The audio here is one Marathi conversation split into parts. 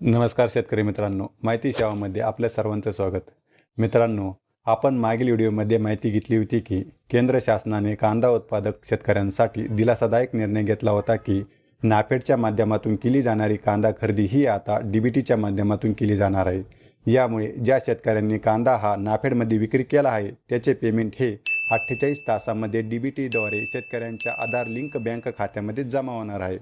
नमस्कार शेतकरी मित्रांनो माहिती सेवामध्ये आपल्या सर्वांचं स्वागत. मित्रांनो आपण मागील व्हिडिओमध्ये माहिती घेतली होती की केंद्र शासनाने कांदा उत्पादक शेतकऱ्यांसाठी दिलासादायक निर्णय घेतला होता की नाफेडच्या माध्यमातून केली जाणारी कांदा खरेदी ही आता डी बी टीच्या माध्यमातून केली जाणार आहे. यामुळे ज्या शेतकऱ्यांनी कांदा हा नाफेडमध्ये विक्री केला आहे त्याचे पेमेंट हे अठ्ठेचाळीस तासामध्ये डी बी टीद्वारे शेतकऱ्यांच्या आधार लिंक बँक खात्यामध्ये जमा होणार आहे.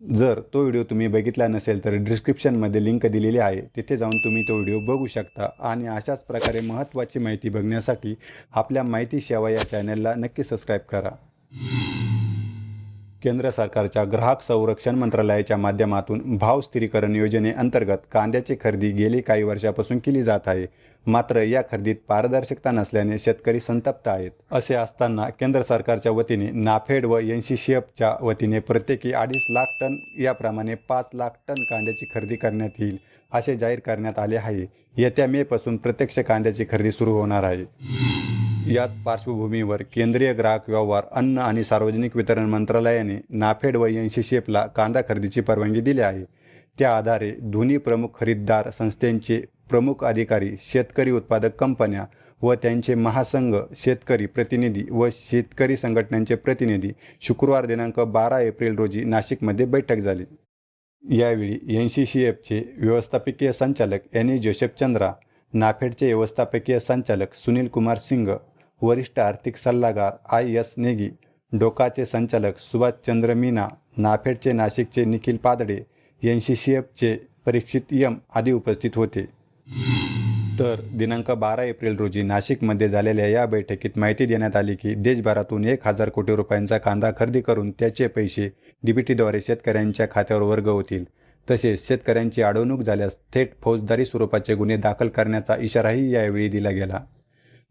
जर तो व्हिडिओ तुम्ही बघितला नसेल तर डिस्क्रिप्शनमध्ये लिंक दिलेली आहे. तिथे जाऊन तुम्ही तो व्हिडिओ बघू शकता आणि अशाच प्रकारे महत्त्वाची माहिती बघण्यासाठी आपल्या माहिती सेवा या चॅनलला नक्की सबस्क्राईब करा. केंद्र सरकारच्या ग्राहक संरक्षण मंत्रालयाच्या माध्यमातून भाव स्थिरीकरण योजनेअंतर्गत कांद्याची खरेदी गेली काही वर्षापासून केली जात आहे. मात्र या खरेदीत पारदर्शकता नसल्याने शेतकरी संतप्त आहेत. असे असताना केंद्र सरकारच्या वतीने नाफेड व एन सी वतीने प्रत्येकी अडीच लाख टन याप्रमाणे पाच लाख टन कांद्याची खरेदी करण्यात येईल असे जाहीर करण्यात आले आहे. येत्या मेपासून प्रत्यक्ष कांद्याची खरेदी सुरू होणार आहे. याच पार्श्वभूमीवर केंद्रीय ग्राहक व्यवहार अन्न आणि सार्वजनिक वितरण मंत्रालयाने नाफेड व एनसीशेपला कांदा खरेदीची परवानगी दिली आहे. त्या आधारे दोन्ही प्रमुख खरीददार संस्थेचे प्रमुख अधिकारी शेतकरी उत्पादक कंपन्या व त्यांचे महासंघ शेतकरी प्रतिनिधी व शेतकरी संघटनांचे प्रतिनिधी शुक्रवार दिनांक बारा एप्रिल रोजी नाशिकमध्ये बैठक झाली. यावेळी एन सी सी एफचे व्यवस्थापकीय संचालक एन ए जोसेफचंद्रा नाफेडचे व्यवस्थापकीय संचालक सुनील कुमार सिंग वरिष्ठ आर्थिक सल्लागार आय एस नेगी डोकाचे संचालक सुभाषचंद्र मीना नाफेडचे नाशिकचे Nikhil Padade N C C एफचे Parikshit यम आदी उपस्थित होते. तर दिनांक बारा एप्रिल रोजी नाशिकमध्ये झालेल्या या बैठकीत माहिती देण्यात आली की देशभरातून एक हजार कोटी रुपयांचा कांदा खरेदी करून त्याचे पैसे डीबीटीद्वारे शेतकऱ्यांच्या खात्यावर वर्ग होतील. तसेच शेतकऱ्यांची अडवणूक झाल्यास थेट फौजदारी स्वरूपाचे गुन्हे दाखल करण्याचा इशाराही यावेळी दिला गेला.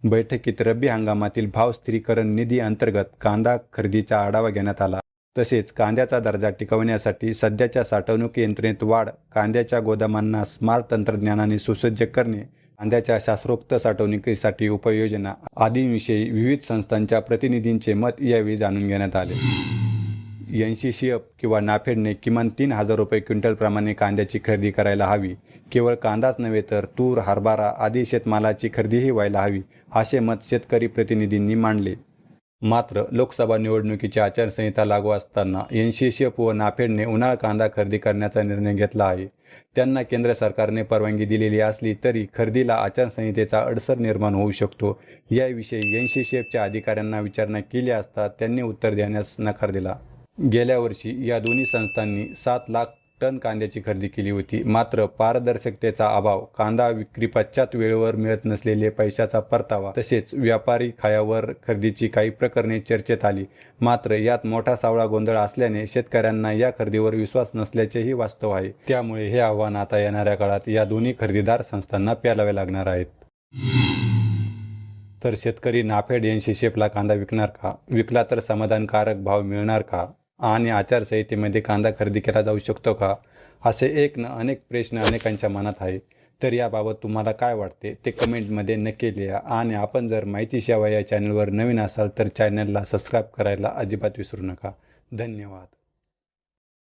बैठकीत रब्बी हंगामातील भाव स्थिरीकरण निधी अंतर्गत कांदा खरेदीचा आढावा घेण्यात आला. तसेच कांद्याचा दर्जा टिकवण्यासाठी सध्याच्या साठवणूक यंत्रणेत वाढ कांद्याच्या गोदामांना स्मार्ट तंत्रज्ञानाने सुसज्ज करणे कांद्याच्या शास्त्रोक्त साठवणुकीसाठी उपाययोजना आदींविषयी विविध संस्थांच्या प्रतिनिधींचे मत यावेळी जाणून घेण्यात आले. एन सी सी एफ किंवा नाफेडने किमान तीन हजार रुपये क्विंटलप्रमाणे कांद्याची खरेदी करायला हवी. केवळ कांदाच नव्हे तर तूर हरभरा आदी शेतमालाची खरेदीही व्हायला हवी असे मत शेतकरी प्रतिनिधींनी मांडले. मात्र लोकसभा निवडणुकीची आचारसंहिता लागू असताना एन सी सी एफ व नाफेडने उन्हाळा कांदा खरेदी करण्याचा निर्णय घेतला आहे. त्यांना केंद्र सरकारने परवानगी दिलेली असली तरी खरेदीला आचारसंहितेचा अडसर निर्माण होऊ शकतो. याविषयी एन सी सी एफच्या अधिकाऱ्यांना विचारणा केली असता त्यांनी उत्तर देण्यास नकार दिला. गेल्या वर्षी या दोन्ही संस्थांनी सात लाख टन कांद्याची खरेदी केली होती. मात्र पारदर्शकतेचा अभाव कांदा विक्री पश्चात वेळेवर मिळत नसलेले पैशाचा परतावा तसेच व्यापारी खायावर खरेदीची काही प्रकरणे चर्चेत आली. मात्र यात मोठा सावळा गोंधळ असल्याने शेतकऱ्यांना या खरेदीवर विश्वास नसल्याचेही वास्तव आहे. त्यामुळे हे आव्हान आता येणाऱ्या काळात या दोन्ही खरेदीदार संस्थांना प्यालावे लागणार आहेत. तर शेतकरी नाफेड यांशी शेपला कांदा विकणार का? विकला तर समाधानकारक भाव मिळणार का? आणि आचारसंहितेमध्ये कांदा खरेदी केला जाऊ शकतो का? असे एक न अनेक प्रश्न अनेकांच्या मनात आहे तर याबाबत तुम्हाला काय वाटते? ते कमेंटमध्ये नक्की लिहा. आणि आपण जर माहिती सेवा या चॅनलवर नवीन असाल तर चॅनलला सबस्क्राईब करायला अजिबात विसरू नका. धन्यवाद.